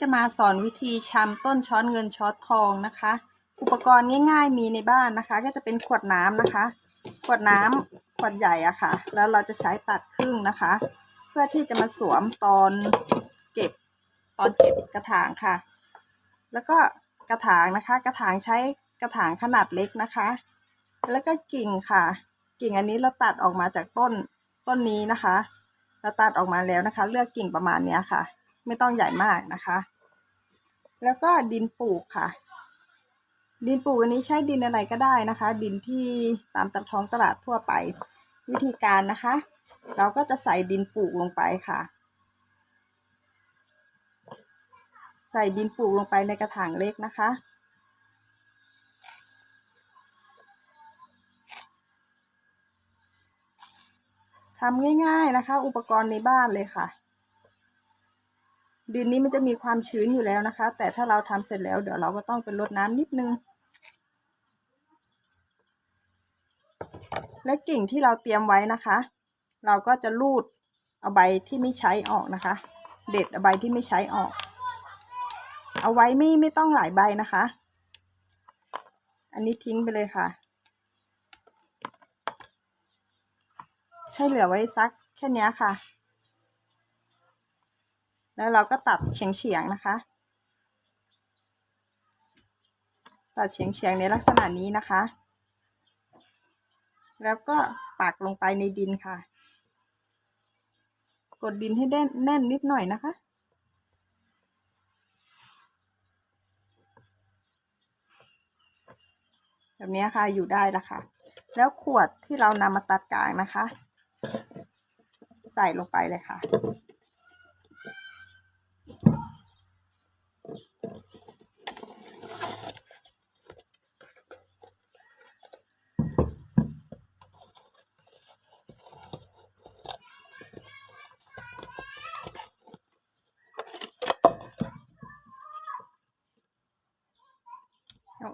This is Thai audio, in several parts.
จะมาสอนวิธีชำต้นช้อนเงินช้อนทองนะคะ อุปกรณ์ง่ายๆมีในบ้านนะคะ ก็จะเป็นขวดน้ำนะคะ ขวดน้ำขวดใหญ่อะค่ะ แล้วเราจะใช้ตัดครึ่งนะคะ เพื่อที่จะมาสวมตอนเก็บตอนเก็บกระถางค่ะ แล้วก็กระถางนะคะ กระถางใช้กระถางขนาดเล็กนะคะ แล้วก็กิ่งค่ะ กิ่งอันนี้เราตัดออกมาจากต้นต้นนี้นะคะ เราตัดออกมาแล้วนะคะ เลือกกิ่งประมาณเนี้ยค่ะ ไม่ต้องใหญ่มากนะคะ แล้วก็ดินปลูกค่ะ ดินปลูกอันนี้ใช้ดินอะไรก็ได้นะคะ ดินที่ตามตท้องตลาดทั่วไป วิธีการนะคะ เราก็จะใส่ดินปลูกลงไปค่ะ ใส่ดินปลูกลงไปในกระถางเล็กนะคะทำง่ายๆนะคะ อุปกรณ์ในบ้านเลยค่ะ ดินนี้มันจะมีความชื้นอยู่แล้วนะคะ แต่ถ้าเราทำเสร็จแล้วเดี๋ยวเราก็ต้องเป็นรดน้ำนิดนึง และกิ่งที่เราเตรียมไว้นะคะ เราก็จะรูดเอาใบที่ไม่ใช้ออกนะคะ เด็ดเอาใบที่ไม่ใช้ออก เอาไว้ไม่ไม่ต้องหลายใบนะคะ อันนี้ทิ้งไปเลยค่ะ ใช้เหลือไว้สักแค่นี้ค่ะ แล้วเราก็ตัดเฉียงๆนะคะ ตัดเฉียงๆในลักษณะนี้นะคะ แล้วก็ปักลงไปในดินค่ะ กดดินให้แน่นแน่นนิดหน่อยนะคะแบบนี้ค่ะอยู่ได้ล้วค่ะ แล้วขวดที่เรานำมาตัดกลางนะคะ ใส่ลงไปเลยค่ะ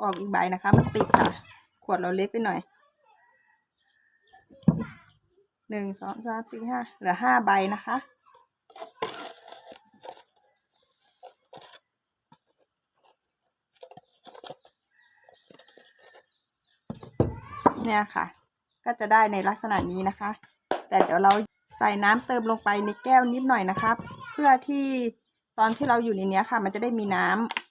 ออกอีกใบนะคะ มันติดค่ะ ขวดเราเล็กไปหน่อยหนึ่งสองสามสี่ห้าเหลือห้าใบนะคะ เนี่ยค่ะ ก็จะได้ในลักษณะนี้นะคะ แต่เดี๋ยวเราใส่น้ำเติมลงไปในแก้วนิดหน่อยนะคะเพื่อที่ตอนที่เราอยู่ในนี้ค่ะ มันจะได้มีน้ำ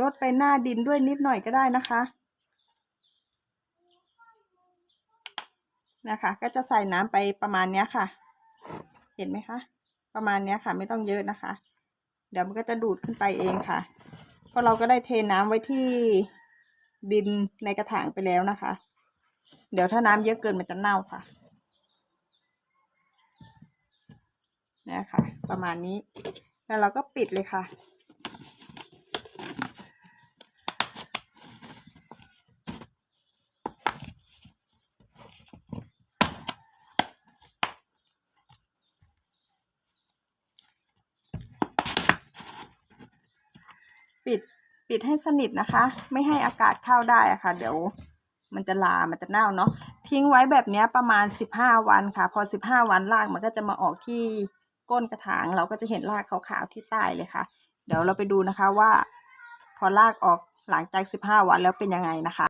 ลดไปหน้าดินด้วยนิดหน่อยก็ได้นะคะ นะคะ ก็จะใส่น้ำไปประมาณนี้ค่ะ เห็นไหมคะ ประมาณนี้ค่ะ ไม่ต้องเยอะนะคะ เดี๋ยวมันก็จะดูดขึ้นไปเองค่ะ เพราะเราก็ได้เทน้ำไว้ที่ดินในกระถางไปแล้วนะคะ เดี๋ยวถ้าน้ำเยอะเกินมันจะเน่าค่ะนี่ค่ะประมาณนี้ แล้วเราก็ปิดเลยค่ะ ปิดปิดให้สนิทนะคะ ไม่ให้อากาศเข้าได้อะค่ะ เดี๋ยวมันจะลา มันจะเน่าเนาะ ทิ้งไว้แบบนี้ประมาณสิบห้าวันค่ะ พอสิบห้าวันรากมันก็จะมาออกที่ก้นกระถาง เราก็จะเห็นรากขาวๆที่ใต้เลยค่ะ เดี๋ยวเราไปดูนะคะว่า พอรากออกหลังจากสิบห้าวันแล้วเป็นยังไงนะคะ